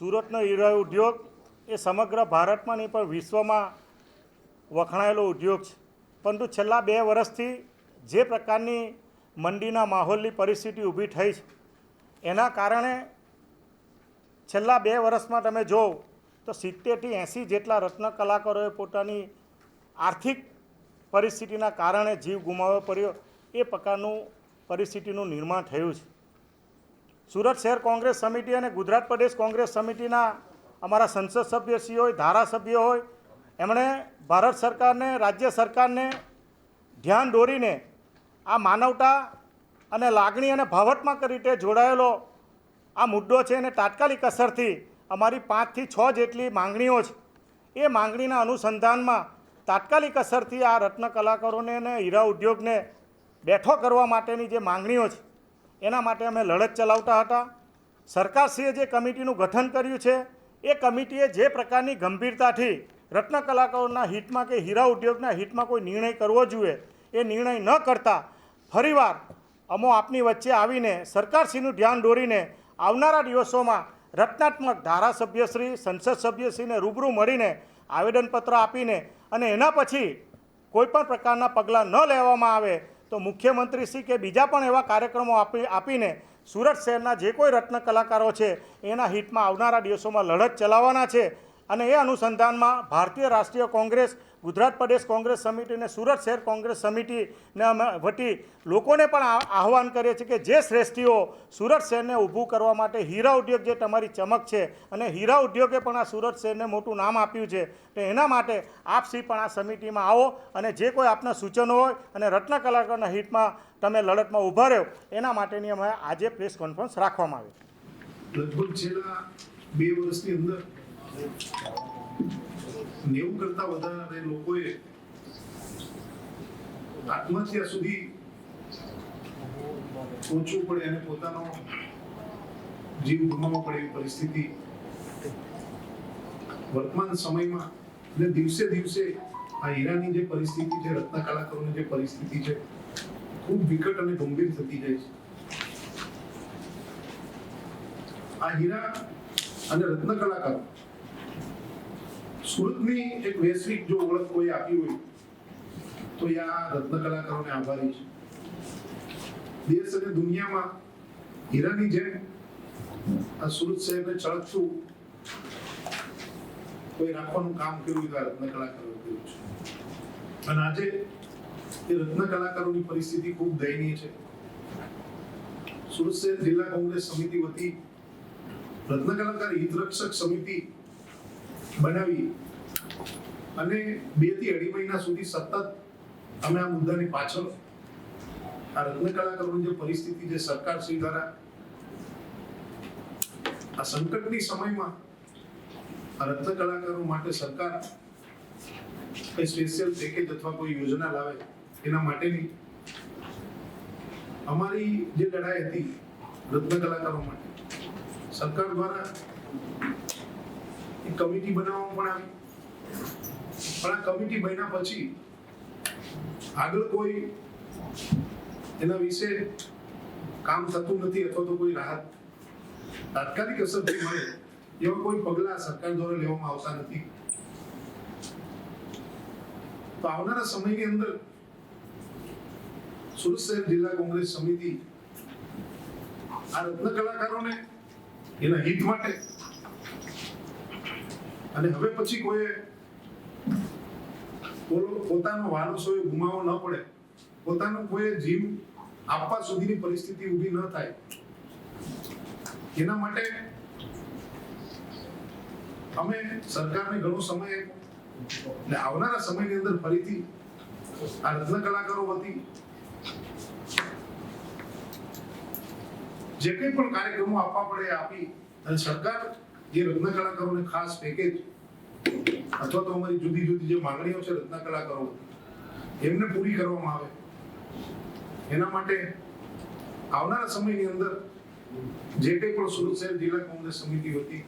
સુરતનો હીરા ઉદ્યોગ એ સમગ્ર ભારતમાં નહીં, પણ વિશ્વમાં વખણાયેલો ઉદ્યોગ છે. પરંતુ છેલ્લા બે વર્ષથી જે પ્રકારની મંડીના માહોલની પરિસ્થિતિ ઊભી થઈ છે, એના કારણે છેલ્લા બે વર્ષમાં તમે જો તો સિત્તેરથી એંસી જેટલા રત્ન કલાકારોએ પોતાની આર્થિક પરિસ્થિતિના કારણે જીવ ગુમાવવો પડ્યો. એ પ્રકારનું પરિસ્થિતિનું નિર્માણ થયું છે. સુરત શહેર કોંગ્રેસ સમિતિ અને ગુજરાત પ્રદેશ કોંગ્રેસ સમિતિના અમારા સંસદ સભ્યશ્રી હોય, ધારાસભ્યો હોય, એમણે ભારત સરકારને, રાજ્ય સરકારને ધ્યાન દોરીને આ માનવતા અને લાગણી અને ભાવાત્મક રીતે જોડાયેલો આ મુદ્દો છે અને તાત્કાલિક અસરથી અમારી પાંચથી છ જેટલી માંગણીઓ છે. એ માંગણીના અનુસંધાનમાં તાત્કાલિક અસરથી આ રત્ન કલાકારોને અને હીરા ઉદ્યોગને બેઠો કરવા માટેની જે માંગણીઓ છે એના માટે અમે લડત ચલાવતા હતા. સરકારશ્રીએ જે કમિટીનું ગઠન કર્યું છે, એ કમિટીએ જે પ્રકારની ગંભીરતાથી રત્ન કલાકારોના હિતમાં કે હીરા ઉદ્યોગના હિતમાં કોઈ નિર્ણય કરવો જોઈએ, એ નિર્ણય ન કરતા ફરીવાર અમો આપની વચ્ચે આવીને સરકારશ્રીનું ધ્યાન દોરીને આવનારા દિવસોમાં રચનાત્મક ધારાસભ્યશ્રી સંસદ સભ્યશ્રીને રૂબરૂ મળીને આવેદનપત્ર આપીને અને એના પછી કોઈપણ પ્રકારના પગલાં ન લેવામાં આવે તો મુખ્યમંત્રીશ્રી કે બીજા પણ એવા કાર્યક્રમો આપી આપીને સુરત શહેરના જે કોઈ રત્ન કલાકારો છે, એના હિતમાં આવનારા દિવસોમાં લડત ચલાવવાના છે. અને એ અનુસંધાનમાં ભારતીય રાષ્ટ્રીય કોંગ્રેસ, ગુજરાત પ્રદેશ કોંગ્રેસ સમિતિ અને સુરત શહેર કોંગ્રેસ સમિતિને અમે વતી લોકોને પણ આહવાન કરીએ છીએ કે જે શ્રેષ્ઠીઓ સુરત શહેરને ઊભું કરવા માટે હીરા ઉદ્યોગ જે તમારી ચમક છે અને હીરા ઉદ્યોગે પણ આ સુરત શહેરને મોટું નામ આપ્યું છે, તો એના માટે આપ પણ આ સમિતિમાં આવો અને જે કોઈ આપના સૂચનો હોય અને રત્ન કલાકારના હિટમાં તમે લડતમાં ઊભા રહ્યો, એના માટેની અમે આજે પ્રેસ કોન્ફરન્સ રાખવામાં આવી. બે વર્ષની અંદર નેવું કરતા વધારે લોકોએ આત્મહત્યા સુધી પહોંચવું પડે અને પોતાનો જીવ ગુમાવવો પડે એવી પરિસ્થિતિ વર્તમાન સમયમાં એટલે દિવસે દિવસે આ હીરાની જે પરિસ્થિતિ છે, રત્ન કલાકારોની જે પરિસ્થિતિ છે, ખૂબ વિકટ અને ગંભીર થતી જાય છે. આ હીરા અને રત્ન કલાકારો સુરતની એક વૈશ્વિક જો ઓળખ કોઈ આપી હોય, તો એ આ રત્ન કલાકારોને આભારી છે. દેશ અને દુનિયામાં હીરાની જેમ આ સુરત શહેરને ચળકતું કોઈ રાખવાનું કામ કર્યું આ રત્ન કલાકારો કર્યું છે. અને આજે એ રત્ન કલાકારોની પરિસ્થિતિ ખૂબ દયનીય છે. સુરત શહેર જિલ્લા કોંગ્રેસ સમિતિ વતી રત્ન કલાકાર હિતરક્ષક સમિતિ બનાવી. અને બેથી અઢી મહિના સુધી સતત અમે આ મુદ્દાની પાછળ આ રત્ન જે પરિસ્થિતિ જે સરકાર શ્રી દ્વારા આ સંકટની સમયમાં આ રત્ન કલાકારો માટે સરકાર કોઈ સ્પેશિયલ પેકેજ અથવા કોઈ યોજના લાવે એના માટેની અમારી જે લડાઈ હતી રત્ન કલાકારો માટે, સરકાર દ્વારા કમિટી બનાવવામાં પણ આવી. પણ આ કમિટી બન્યા પછી આગળ કોઈ એના વિશે કામ થતું નથી અથવા તો કોઈ રાહત, તાત્કાલિક અસરથી મળે, એવા કોઈ પગલા સરકાર દ્વારા લેવામાં આવતા નથી. તો આવનારા સમયની અંદર સુરત શહેર જિલ્લા કોંગ્રેસ સમિતિ આ રત્ન કલાકારોને એના હિત માટે અને હવે પછી કોઈ પોતાનો વારસો એ ગુમાવવો ન પડે, પોતાનો કોઈ જીવ આપવા સુધીની પરિસ્થિતિ ઊભી ન થાય, એના માટે અમે સરકારને ઘણો સમય આપ્યો. આવનારા સમયની અંદર ફરીથી આ રત્ન કલાકારો વતી જે કંઈ પણ કાર્યક્રમો આપવા પડે આપી અને સરકાર જે રત્ન કલાકારોને ખાસ પેકેજ અથવા તો અમારી જુદી જુદી જે માંગણીઓ છે રત્ન કલાકારો એમને પૂરી કરવામાં આવે. એના માટે આવનારા સમયની અંદર જે કંઈ પણ સુરત શહેર જિલ્લા કોંગ્રેસ સમિતિ વતી